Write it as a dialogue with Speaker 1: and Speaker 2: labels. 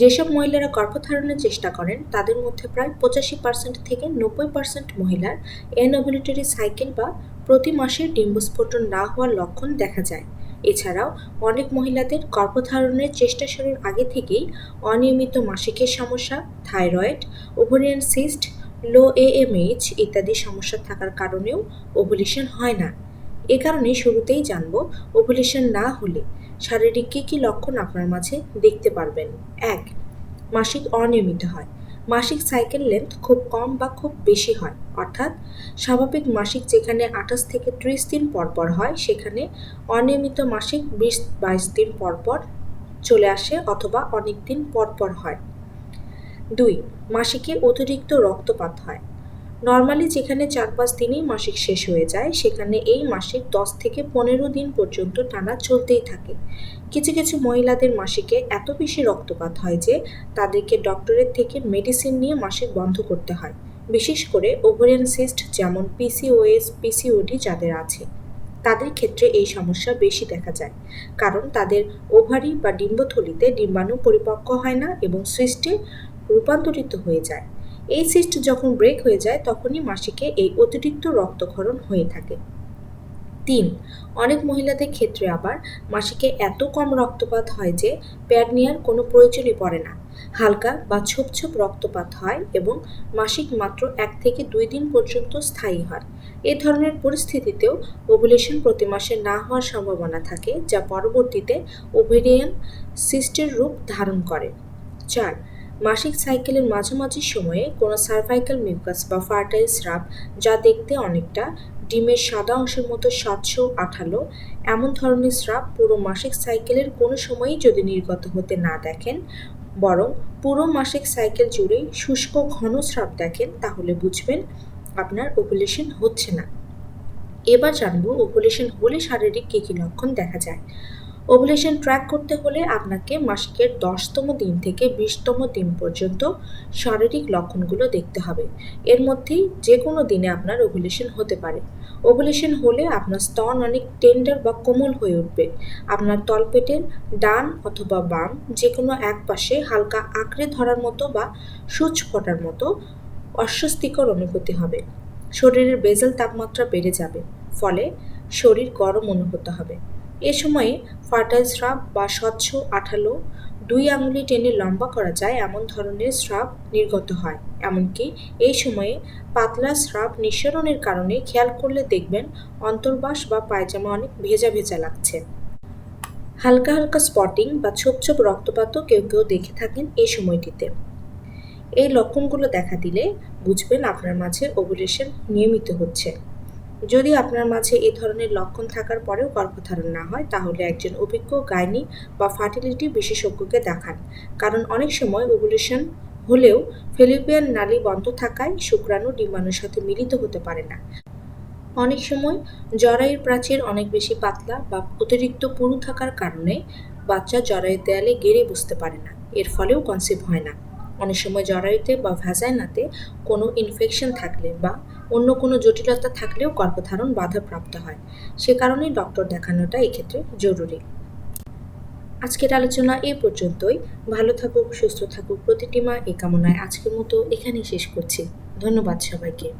Speaker 1: যেসব মহিলারা গর্ভধারণের চেষ্টা করেন, তাদের মধ্যে প্রায় পঁচাশি পার্সেন্ট থেকে নব্বই পার্সেন্ট মহিলার অ্যানোভুলেটরি সাইকেল বা প্রতি মাসে ডিম্বস্ফোটন না হওয়ার লক্ষণ দেখা যায়। এছাড়াও অনেক মহিলাদের গর্ভধারণের চেষ্টা শুরুর আগে থেকেই অনিয়মিত মাসিকের সমস্যা, thyroid ovarian cyst low AMH ইত্যাদি সমস্যা থাকার কারণেও ওভুলেশন হয় না। এ কারণে শুরুতেই জানব ওভুলেশন না হলে শারীরিক কী কী লক্ষণ আপনার মাঝে দেখতে পারবেন? এক, মাসিক অনিয়মিত হয়। মাসিক সাইকেল লেন্থ খুব কম বা খুব বেশি হয়। অর্থাৎ স্বাভাবিক মাসিক যেখানে আঠাশ থেকে ত্রিশ দিন পর পর হয়, সেখানে অনিয়মিত মাসিক বিশ বাইশ দিন পর পর চলে আসে অথবা অনেক দিন পর পর হয়। দুই, মাসিকে অতিরিক্ত রক্তপাত হয়। নর্মালি যেখানে চার পাঁচ দিনেই মাসিক শেষ হয়ে যায়, সেখানে এই মাসিক দশ থেকে পনেরো দিন পর্যন্ত টানা চলতেই থাকে। কিছু কিছু মহিলাদের মাসিকে এত বেশি রক্তপাত হয় যে, তাদেরকে ডক্টরের থেকে মেডিসিন নিয়ে মাসিক বন্ধ করতে হয়। বিশেষ করে ওভারিয়ান সিস্ট যেমন পিসিওএস পিসিওডি যাদের আছে। তাদের ক্ষেত্রে এই সমস্যা বেশি দেখা যায়। কারণ তাদের ওভারি বা ডিম্বথলিতে ডিম্বাণু পরিপক্ক হয় না এবং সিস্টে রূপান্তরিত হয়ে যায়। এই সিস্ট যখন ব্রেক হয়ে যায়, তখনই মাসিকে এই অতিরিক্ত রক্তক্ষরণ হয়ে থাকে। তিন, অনেক মহিলাদের ক্ষেত্রে আবার মাসিকে এত কম রক্তপাত হয় যে প্যাড নেওয়ার কোনো প্রয়োজনই পড়ে না। হালকা বা ছোপ ছোপ রক্তপাত হয় এবং মাসিক মাত্র এক থেকে দুই দিন পর্যন্ত স্থায়ী হয়। এ ধরনের পরিস্থিতিতেও ওভুলেশন প্রতি মাসে না হওয়ার সম্ভাবনা থাকে, যা পরবর্তীতে ওভেরিয়ান সিস্টের রূপ ধারণ করে। চার মাসিক সাইকেলের মাঝামাঝি সময়ে কোনো সার্ভাইকাল মিউকাস বা ফার্টাইল স্রাব যা দেখতে অনেকটা ডিমের সাদা অংশের মতো স্বচ্ছ আঠালো, এমন ধরনের স্রাব পুরো মাসিক সাইকেলের কোনো সময়ই যদি নির্গত হতে না দেখেন, বরং পুরো মাসিক সাইকেল জুড়েই শুষ্ক ঘন স্রাব দেখেন, তাহলে বুঝবেন আপনার ওভুলেশন হচ্ছে না। এবার জানব ওভুলেশন হলে শারীরিক কী কী লক্ষণ দেখা যায়। ওভুলেশন ট্র্যাক করতে হলে আপনাকে মাসিকের দশতম দিন থেকে বিশতম দিন পর্যন্ত শারীরিক লক্ষণগুলো দেখতে হবে। এর মধ্যেই যে কোনো দিনে আপনার ওভুলেশন হতে পারে। ওভুলেশন হলে আপনার স্তন অনেক টেন্ডার বা কোমল হয়ে উঠবে। আপনার তলপেটের ডান অথবা বাম যে কোনো এক পাশে হালকা আঁকড়ে ধরার মতো বা সূচ ফোটার মতো অস্বস্তিকর অনুভূতি হবে। শরীরের বেজেল তাপমাত্রা বেড়ে যাবে। ফলে শরীর গরম অনুভূত হবে। এ সময়ে ফার্টাইল স্রাব বা স্বচ্ছ আঠালো দুই আঙুলি টেনে লম্বা করা যায় এমন ধরনের স্রাব নির্গত হয়। এমনকি এই সময়ে পাতলা স্রাব নিঃসরণের কারণে খেয়াল করলে দেখবেন অন্তর্বাস বা পায়জামা অনেক ভেজা ভেজা লাগছে। হালকা হালকা স্পটিং বা ছোপ ছোপ রক্তপাতও কেউ কেউ দেখে থাকেন এই সময়টিতে। এই লক্ষণগুলো দেখা দিলে বুঝবেন আপনার মাঝে ওভুলেশন নিয়মিত হচ্ছে। যদি আপনার মাঝে এ ধরনের লক্ষণ থাকার পরেও গর্ভধারণ না হয়, তাহলে একজন অভিজ্ঞ গাইনি বা ফার্টিলিটি বিশেষজ্ঞকে দেখান। কারণ অনেক সময় ওভুলেশন হলেও ফেলিপিয়ান নালী বন্ধ থাকায় শুক্রাণু ডিম্বাণুর সাথে মিলিত হতে পারে না। অনেক সময় জরায়ুর প্রাচীর অনেক বেশি পাতলা বা অতিরিক্ত পুরু থাকার কারণে বাচ্চা জরায়ুর দেয়ালে গেড়ে বসতে পারে না। এর ফলেও কনসিভ হয় না। অনেক সময় জরায়ুতে বা ভ্যাজাইনাতে কোনো ইনফেকশন থাকলে বা অন্য কোনো জটিলতা থাকলেও গর্ভধারণ বাধাপ্রাপ্ত হয়। সে কারণেই ডক্টর দেখানোটা এক্ষেত্রে জরুরি। আজকের আলোচনা এ পর্যন্তই। ভালো থাকুক, সুস্থ থাকুক, প্রতিটি মা এ কামনায় আজকের মতো এখানেই শেষ করছি। ধন্যবাদ সবাইকে।